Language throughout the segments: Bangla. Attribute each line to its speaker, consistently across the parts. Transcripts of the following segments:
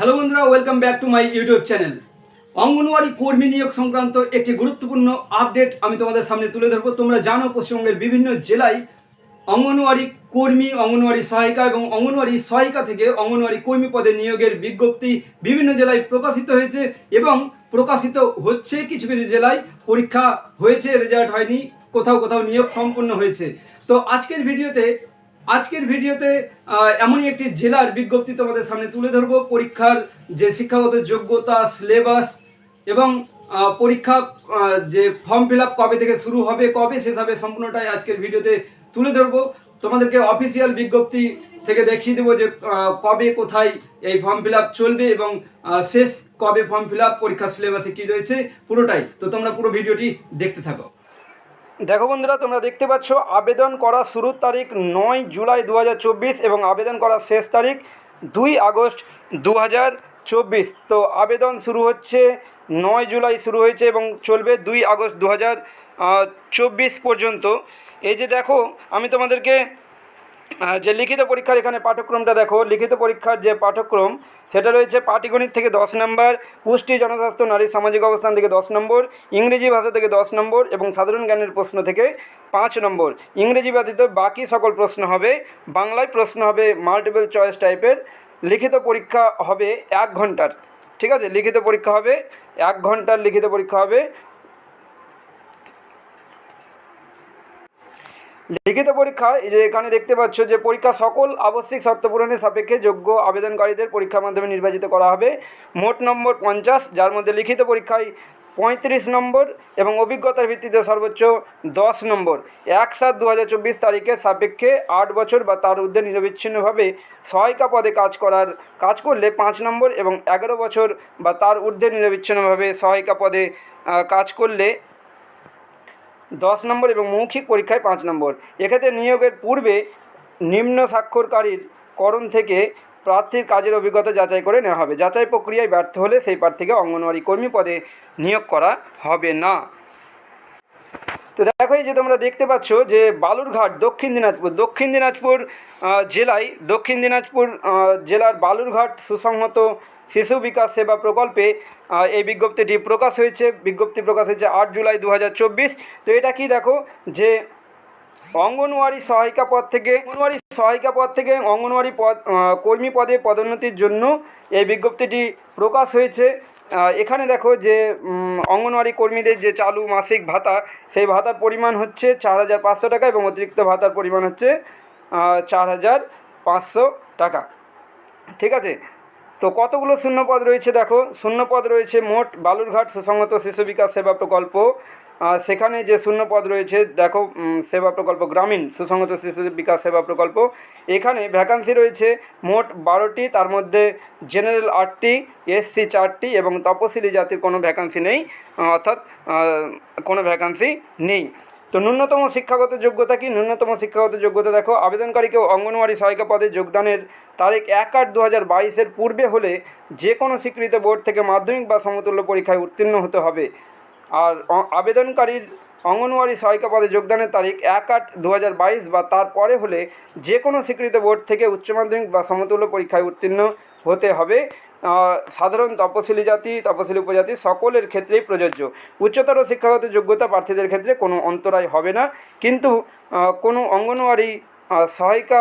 Speaker 1: হ্যালো বন্ধুরা welcome back to my YouTube channel anganwadi কর্মী নিয়োগ সংক্রান্ত একটি গুরুত্বপূর্ণ আপডেট আমি তোমাদের সামনে তুলে ধরবো। তোমরা জানো পশ্চিমবঙ্গের বিভিন্ন জেলায় অঙ্গনওয়াড়ি কর্মী, অঙ্গনওয়াড়ি সহায়িকা এবং অঙ্গনওয়াড়ি সহায়িকা থেকে অঙ্গনওয়াড়ি কর্মী পদে নিয়োগের বিজ্ঞপ্তি বিভিন্ন জেলায় প্রকাশিত হয়েছে এবং প্রকাশিত হচ্ছে। কিছু কিছু জেলায় পরীক্ষা হয়েছে রেজাল্ট হয়নি, কোথাও কোথাও নিয়োগ সম্পন্ন হয়েছে। তো আজকের ভিডিওতে আজকের ভিডিওতে এমনই একটি জেলার বিজ্ঞপ্তি তোমাদের সামনে তুলে ধরবো। পরীক্ষার যে শিক্ষাগত যোগ্যতা, সিলেবাস এবং পরীক্ষা যে ফর্ম ফিল কবে থেকে শুরু হবে, কবে শেষ হবে সম্পূর্ণটাই আজকের ভিডিওতে তুলে ধরবো। তোমাদেরকে অফিসিয়াল বিজ্ঞপ্তি থেকে দেখিয়ে দেবো যে কবে, কোথায় এই ফর্ম ফিল চলবে এবং শেষ কবে ফর্ম ফিল আপ, পরীক্ষার সিলেবাসে কী রয়েছে, পুরোটাই। তো তোমরা পুরো ভিডিওটি দেখতে থাকো। দেখো বন্ধুরা, তোমরা দেখতে পাচ্ছ, আবেদন করার শুরুর তারিখ নয় জুলাই দু হাজার চব্বিশ এবং আবেদন করার শেষ তারিখ দুই আগস্ট দু তো আবেদন শুরু হচ্ছে নয় জুলাই শুরু হয়েছে এবং চলবে দুই আগস্ট দু পর্যন্ত। এই যে দেখো, আমি তোমাদেরকে যে লিখিত পরীক্ষার এখানে পাঠ্যক্রমটা দেখো, লিখিত পরীক্ষার যে পাঠ্যক্রম, সেটা রয়েছে পাটিগণিত থেকে দশ নম্বর, পুষ্টি, জনস্বাস্থ্য, নারী, সামাজিক অবস্থান থেকে দশ নম্বর, ইংরেজি ভাষা থেকে দশ নম্বর এবং সাধারণ জ্ঞানের প্রশ্ন থেকে পাঁচ নম্বর। ইংরেজি ব্যতীত বাকি সকল প্রশ্ন হবে, বাংলায় প্রশ্ন হবে মাল্টিপল চয়েস টাইপের লিখিত পরীক্ষা হবে এক ঘণ্টার। ঠিক আছে? লিখিত পরীক্ষা হবে, এক ঘণ্টার লিখিত পরীক্ষা হবে লিখিত পরীক্ষা যে এখানে দেখতে পাচ্ছ যে পরীক্ষা সকল আবশ্যিক শর্ত পূরণের সাপেক্ষে যোগ্য আবেদনকারীদের পরীক্ষার মাধ্যমে নির্বাচিত করা হবে। মোট নম্বর পঞ্চাশ, যার মধ্যে লিখিত পরীক্ষায় পঁয়ত্রিশ নম্বর এবং অভিজ্ঞতার ভিত্তিতে সর্বোচ্চ দশ নম্বর। এক সাত দু হাজার চব্বিশ তারিখের সাপেক্ষে আট বছর বা তার ঊর্ধ্বে নিরবিচ্ছিন্নভাবে সহায়িকা পদে কাজ করার, কাজ করলে পাঁচ নম্বর এবং এগারো বছর বা তার ঊর্ধ্বে নিরবিচ্ছিন্নভাবে সহায়িকা পদে কাজ করলে দশ নম্বর এবং মৌখিক পরীক্ষায় পাঁচ নম্বর। এক্ষেত্রে নিয়োগের পূর্বে নিম্ন স্বাক্ষরকারীর করণ থেকে প্রার্থীর কাজের অভিজ্ঞতা যাচাই করে নেওয়া হবে। যাচাই প্রক্রিয়ায় ব্যর্থ হলে সেই প্রার্থীকে অঙ্গনওয়াড়ি কর্মী পদে নিয়োগ করা হবে না। তো দেখো এই যে তোমরা দেখতে পাচ্ছ যে বালুরঘাট, দক্ষিণ দিনাজপুর দক্ষিণ দিনাজপুর জেলায়, দক্ষিণ দিনাজপুর জেলার বালুরঘাট সুসংহত শিশু বিকাশ সেবা প্রকল্পে এই বিজ্ঞপ্তিটি প্রকাশ হয়েছে। বিজ্ঞপ্তি প্রকাশ হয়েছে আট জুলাই দু হাজার চব্বিশ। তো এটা কি দেখো? যে অঙ্গনওয়াড়ি সহায়িকা পদ থেকে, অঙ্গনওয়াড়ি সহায়িকা পদ থেকে অঙ্গনওয়াড়ি পদ কর্মী পদে পদোন্নতির জন্য এই বিজ্ঞপ্তিটি প্রকাশ হয়েছে। এখানে দেখো যে অঙ্গনওয়াড়ি কর্মীদের যে চালু মাসিক ভাতা, সেই ভাতার পরিমাণ হচ্ছে চার হাজার পাঁচশো টাকা এবং অতিরিক্ত ভাতার পরিমাণ হচ্ছে চার হাজার পাঁচশো টাকা। ঠিক আছে? তো কতগুলো শূন্যপদ রয়েছে দেখো? শূন্যপদ রয়েছে মোট বালুরঘাট সুসংগত শিশু বিকাশ সেবা প্রকল্প সেখানে যে শূন্যপদ রয়েছে, দেখো সেবা প্রকল্প গ্রামীণ, সুসংহত শিশু বিকাশ সেবা প্রকল্প। এখানে ভ্যাকান্সি রয়েছে মোট বারোটি, তার মধ্যে জেনারেল আটটি এসসি চারটি এবং তপশিলি জাতির কোনো ভ্যাকান্সি নেই, অর্থাৎ কোনো ভ্যাকান্সি নেই। তো ন্যূনতম শিক্ষাগত যোগ্যতা কি? ন্যূনতম শিক্ষাগত যোগ্যতা দেখো, আবেদনকারীকে অঙ্গনওয়াড়ি সহায়িকা পদে যোগদানের তারিখ এক আট দু হাজার বাইশের পূর্বে হলে যে কোনো স্বীকৃত বোর্ড থেকে মাধ্যমিক বা সমতুল্য পরীক্ষায় উত্তীর্ণ হতে হবে। আর আবেদনকারীর অঙ্গনওয়াড়ি সহায়িকা পদে যোগদানের তারিখ এক আট দু বা তারপরে হলে যে কোনো স্বীকৃত বোর্ড থেকে উচ্চ মাধ্যমিক বা সমতুল্য পরীক্ষায় উত্তীর্ণ হতে হবে। সাধারণ তপশিলি জাতি, তপশিলি উপজাতি সকলের ক্ষেত্রেই প্রযোজ্য। উচ্চতর শিক্ষাগত যোগ্যতা প্রার্থীদের ক্ষেত্রে কোনো অন্তরায় হবে না। কিন্তু কোনো অঙ্গনওয়াড়ি সহায়িকা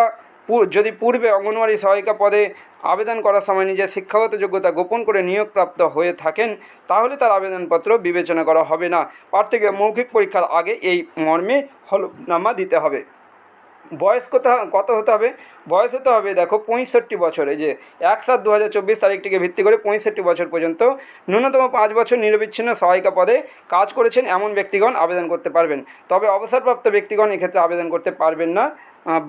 Speaker 1: যদি পূর্বে অঙ্গনওয়াড়ি সহায়িকা পদে আবেদন করার সময় নিজের শিক্ষাগত যোগ্যতা গোপন করে নিয়োগপ্রাপ্ত হয়ে থাকেন, তাহলে তার আবেদনপত্র বিবেচনা করা হবে না। প্রার্থীকে মৌখিক পরীক্ষার আগে এই মর্মে হলফনামা দিতে হবে। বয়স কত কত হতে হবে? বয়স হতে হবে, দেখো, পঁয়ষট্টি বছর। যে, এক সাত দু হাজার চব্বিশ তারিখটিকে ভিত্তি করে পঁয়ষট্টি বছর পর্যন্ত ন্যূনতম পাঁচ বছর নিরবিচ্ছিন্ন সহায়িকা পদে কাজ করেছেন এমন ব্যক্তিগণ আবেদন করতে পারবেন। তবে অবসরপ্রাপ্ত ব্যক্তিগণ এক্ষেত্রে আবেদন করতে পারবেন না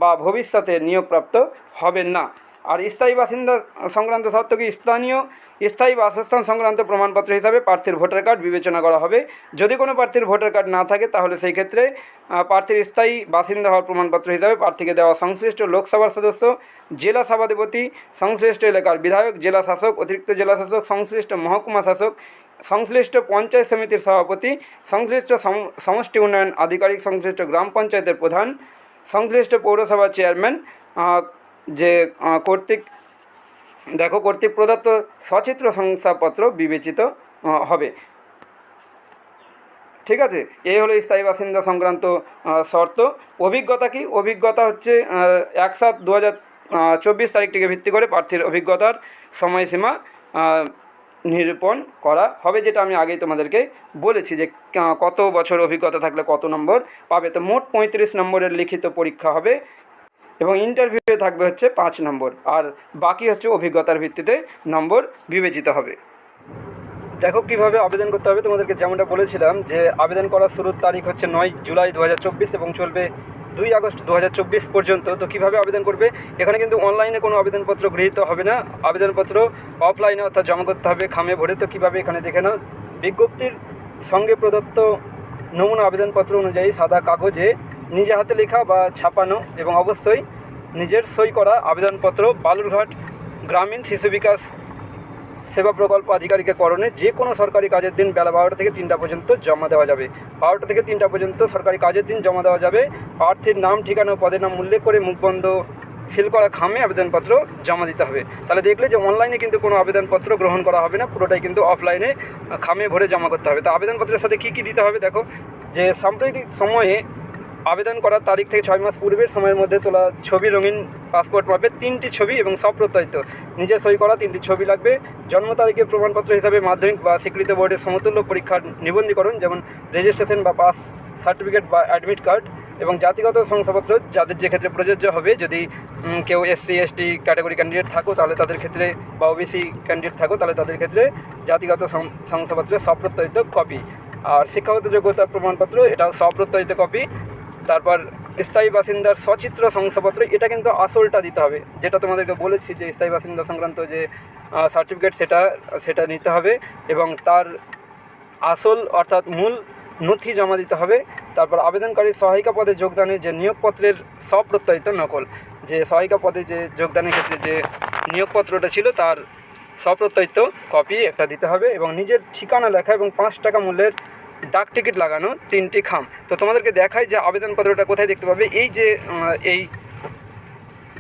Speaker 1: বা ভবিষ্যতে নিয়োগপ্রাপ্ত হবেন না। আর স্থায়ী বাসিন্দা সংক্রান্ত কি? স্থানীয় স্থায়ী বাসস্থান সংক্রান্ত প্রমাণপত্র হিসাবে প্রার্থীর ভোটার কার্ড বিবেচনা করা হবে। যদি কোনো প্রার্থীর ভোটার কার্ড না থাকে, তাহলে সেই ক্ষেত্রে প্রার্থীর স্থায়ী বাসিন্দা হওয়ার প্রমাণপত্র হিসাবে প্রার্থীকে দেওয়া সংশ্লিষ্ট লোকসভার সদস্য, জেলা সভাধিপতি, সংশ্লিষ্ট এলাকার বিধায়ক, জেলা শাসক, অতিরিক্ত জেলা শাসক, সংশ্লিষ্ট মহকুমা শাসক, সংশ্লিষ্ট পঞ্চায়েত সমিতির সভাপতি, সংশ্লিষ্ট সম- সমষ্টি উন্নয়ন আধিকারিক, সংশ্লিষ্ট গ্রাম পঞ্চায়েতের প্রধান, সংশ্লিষ্ট পৌরসভার চেয়ারম্যান যে কর্তৃক, দেখো কর্তৃক প্রদত্ত সচিত্র শংসাপত্র বিবেচিত হবে। ঠিক আছে? এই হলো স্থায়ী বাসিন্দা সংক্রান্ত শর্ত। অভিজ্ঞতা কি? অভিজ্ঞতা হচ্ছে এক সাত দু হাজার চব্বিশ তারিখটিকে ভিত্তি করে প্রার্থীর অভিজ্ঞতার সময়সীমা নিরূপণ করা হবে, যেটা আমি আগেই তোমাদেরকে বলেছি যে কত বছর অভিজ্ঞতা থাকলে কত নম্বর পাবে। তো মোট পঁয়ত্রিশ নম্বরের লিখিত পরীক্ষা হবে। এবং ইন্টারভিউয়ে থাকবে হচ্ছে পাঁচ নম্বর। আর বাকি হচ্ছে অভিজ্ঞতার ভিত্তিতে নম্বর বিবেচিত হবে। দেখো কীভাবে আবেদন করতে হবে। তোমাদেরকে যেমনটা বলেছিলাম যে আবেদন করার শুরুর তারিখ হচ্ছে নয় জুলাই দু হাজার চব্বিশ এবং চলবে দুই আগস্ট দু হাজার চব্বিশ পর্যন্ত। তো কীভাবে আবেদন করবে? এখানে কিন্তু অনলাইনে কোনো আবেদনপত্র গৃহীত হবে না। আবেদনপত্র অফলাইনে অর্থাৎ জমা করতে হবে, খামে ভরে। তো কীভাবে এখানে দেখে নাও। বিজ্ঞপ্তির সঙ্গে প্রদত্ত নমুনা আবেদনপত্র অনুযায়ী সাদা কাগজে নিজে হাতে লেখা বা ছাপানো এবং অবশ্যই নিজের সই করা আবেদনপত্র বালুরঘাট গ্রামীণ শিশু বিকাশ সেবা প্রকল্প আধিকারিকের করণে যে কোনো সরকারি কাজের দিন বেলা বারোটা থেকে তিনটা পর্যন্ত জমা দেওয়া যাবে। বারোটা থেকে তিনটা পর্যন্ত সরকারি কাজের দিন জমা দেওয়া যাবে। প্রার্থীর নাম, ঠিকানা ও পদের নাম উল্লেখ করে মুখবন্ধ সিল করা খামে আবেদনপত্র জমা দিতে হবে। তাহলে দেখলে যে অনলাইনে কিন্তু কোনো আবেদনপত্র গ্রহণ করা হবে না, পুরোটাই কিন্তু অফলাইনে খামে ভরে জমা করতে হবে। তো আবেদনপত্রের সাথে কী কী দিতে হবে দেখো, যে সাম্প্রতিক সময়ে আবেদন করার তারিখ থেকে ছয় মাস পূর্বের সময়ের মধ্যে তোলা ছবি রঙিন পাসপোর্ট পাবে তিনটি ছবি এবং প্রত্যায়িত। নিজে সই করা তিনটি ছবি লাগবে। জন্ম তারিখের প্রমাণপত্র হিসাবে মাধ্যমিক বা স্বীকৃত বোর্ডের সমতুল্য পরীক্ষার নিবন্ধীকরণ, যেমন রেজিস্ট্রেশন বা পাস সার্টিফিকেট বা অ্যাডমিট কার্ড এবং জাতিগত শংসাপত্র, যাদের যে ক্ষেত্রে প্রযোজ্য হবে। যদি কেউ এসসি এসটি ক্যাটাগরি ক্যান্ডিডেট থাকো, তাহলে তাদের ক্ষেত্রে বা ওবিসি ক্যান্ডিডেট থাকো, তাহলে তাদের ক্ষেত্রে জাতিগত শংসাপত্রের সপ্রত্যয়িত কপি আর শিক্ষাগত যোগ্যতার প্রমাণপত্র, এটাও সপ্রত্যয়িত কপি তারপর স্থায়ী বাসিন্দার সচিত্র শংসাপত্র, এটা কিন্তু আসলটা দিতে হবে। যেটা তোমাদেরকে বলেছি যে স্থায়ী বাসিন্দা সংক্রান্ত যে সার্টিফিকেট সেটা সেটা নিতে হবে এবং তার আসল অর্থাৎ মূল নথি জমা দিতে হবে। তারপর আবেদনকারী সহায়িকা পদে যোগদানের যে নিয়োগপত্রের স্বপ্রত্যয়িত নকল, যে সহায়িকা পদে যে যোগদানের ক্ষেত্রে যে নিয়োগপত্রটা ছিল তার স্বপ্রত্যয়িত কপি একটা দিতে হবে এবং নিজের ঠিকানা লেখা এবং পাঁচ টাকা মূল্যের ডাক টিকিট লাগানো তিনটি খাম। তো তোমাদেরকে দেখাই যে আবেদনপত্রটা কোথায় দেখতে পাবে। এই যে এই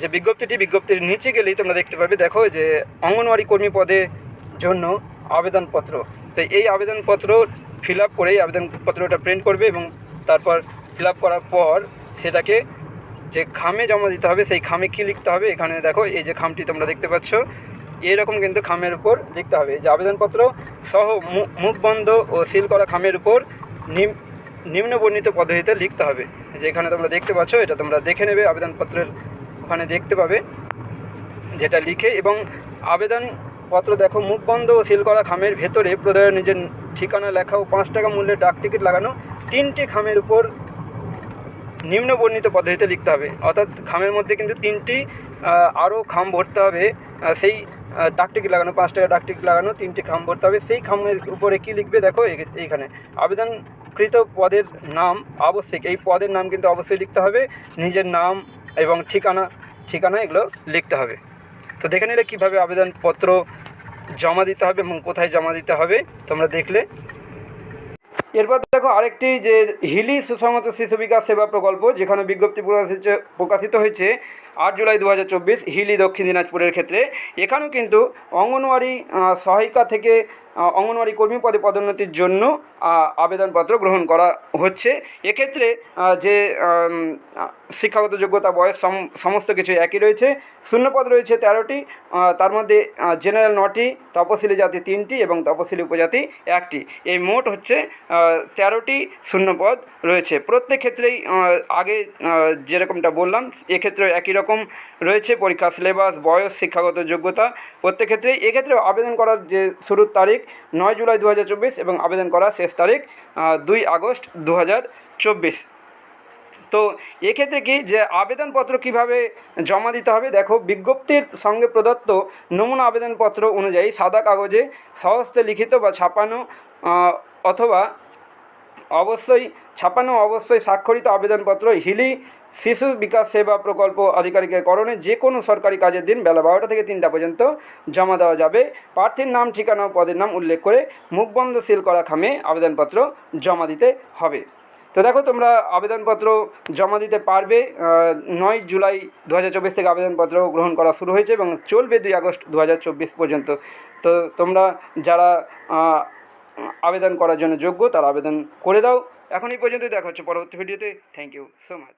Speaker 1: যে বিজ্ঞপ্তিটি, বিজ্ঞপ্তির নিচে গেলেই তোমরা দেখতে পাবে। দেখো যে অঙ্গনওয়াড়ি কর্মী পদে জন্য আবেদনপত্র। তো এই আবেদনপত্র ফিল আপ করেই আবেদনপত্রটা প্রিন্ট করবে এবং তারপর ফিল আপ করার পর সেটাকে যে খামে জমা দিতে হবে, সেই খামে কী লিখতে হবে? এখানে দেখো, এই যে খামটি তোমরা দেখতে পাচ্ছ। এইরকম কিন্তু খামের উপর লিখতে হবে। যে আবেদনপত্র সহ মুখ বন্ধ ও সিল করা খামের উপর নিম নিম্ন বর্ণিত পদ্ধতিতে লিখতে হবে। যে এখানে তোমরা দেখতে পাচ্ছ, এটা তোমরা দেখে নেবে, আবেদনপত্রের ওখানে দেখতে পাবে যেটা লিখে। এবং আবেদনপত্র দেখো মুখ বন্ধ ও সিল করা খামের ভেতরে প্রদয়ের নিজের ঠিকানা লেখা ও পাঁচ টাকা মূল্যের ডাক টিকিট লাগানো তিনটি খামের উপর নিম্ন বর্ণিত পদ্ধতিতে লিখতে হবে। অর্থাৎ খামের মধ্যে কিন্তু তিনটি আরও খাম ভরতে হবে সেই ডাকটিকিট লাগানো, পাঁচ টাকা ডাকটিকিট লাগানো, তিনটি খাম ভরতে হবে। সেই খামের উপরে কী লিখবে দেখো এইখানে। আবেদনকৃত পদের নাম আবশ্যিক। এই পদের নাম কিন্তু অবশ্যই লিখতে হবে। নিজের নাম এবং ঠিকানা ঠিকানা এগুলো লিখতে হবে। তো দেখে নিলে কীভাবে আবেদনপত্র জমা দিতে হবে এবং কোথায় জমা দিতে হবে তোমরা দেখলে। এরপর দেখো আরেকটি যে হিলি সুসংহত শিশু বিকাশ সেবা প্রকল্প যেখানে বিজ্ঞপ্তি প্রকাশিত প্রকাশিত হয়েছে আট জুলাই দু হাজার চব্বিশ হিলি দক্ষিণ দিনাজপুরের ক্ষেত্রে। এখানেও কিন্তু অঙ্গনওয়াড়ি সহায়িকা থেকে অঙ্গনওয়াড়ি কর্মী পদে পদোন্নতির জন্য আবেদনপত্র গ্রহণ করা হচ্ছে। এক্ষেত্রে যে শিক্ষাগত যোগ্যতা বয়স সম- সমস্ত কিছু একই রয়েছে। শূন্যপদ রয়েছে তেরোটি তার মধ্যে জেনারেল নটি তপশিলি জাতি তিনটি এবং তপশিলি উপজাতি একটি। এই মোট হচ্ছে আহ, তেরোটি শূন্যপদ রয়েছে। প্রত্যেক ক্ষেত্রেই আগে যেরকমটা বললাম, এক্ষেত্রে একই রকম রয়েছে। পরীক্ষা সিলেবাস, বয়স, শিক্ষাগত যোগ্যতা, প্রত্যেক ক্ষেত্রেই। এক্ষেত্রে আবেদন করার যে শুরুর তারিখ, নয় জুলাই দু হাজার চব্বিশ এবং আবেদন করার শেষ তারিখ দুই আগস্ট দু হাজার চব্বিশ। তো এক্ষেত্রে কি যে আবেদনপত্র কীভাবে জমা দিতে হবে? দেখো, বিজ্ঞপ্তির সঙ্গে প্রদত্ত নমুনা আবেদনপত্র অনুযায়ী সাদা কাগজে সহস্তে লিখিত বা ছাপানো অথবা অবশ্যই ছাপানো, অবশ্যই স্বাক্ষরিত আবেদনপত্র, হিলি শিশু বিকাশ সেবা প্রকল্প আধিকারিকের করণে যে কোনো সরকারি কাজের দিন বেলা বারোটা থেকে তিনটা পর্যন্ত জমা দেওয়া যাবে। প্রার্থীর নাম, ঠিকানা ও পদের নাম উল্লেখ করে মুখবন্ধ সিল করা খামে আবেদনপত্র জমা দিতে হবে। তো দেখো তোমরা আবেদনপত্র জমা দিতে পারবে। নয় জুলাই দু হাজার চব্বিশ থেকে আবেদনপত্র গ্রহণ করা শুরু হয়েছে এবং চলবে দুই আগস্ট দু হাজার চব্বিশ পর্যন্ত। তো তোমরা যারা আবেদন করার জন্য যোগ্য, তারা আবেদন করে দাও। এখন এই পর্যন্ত দেখা হচ্ছে পরবর্তী ভিডিওতে। Thank you so much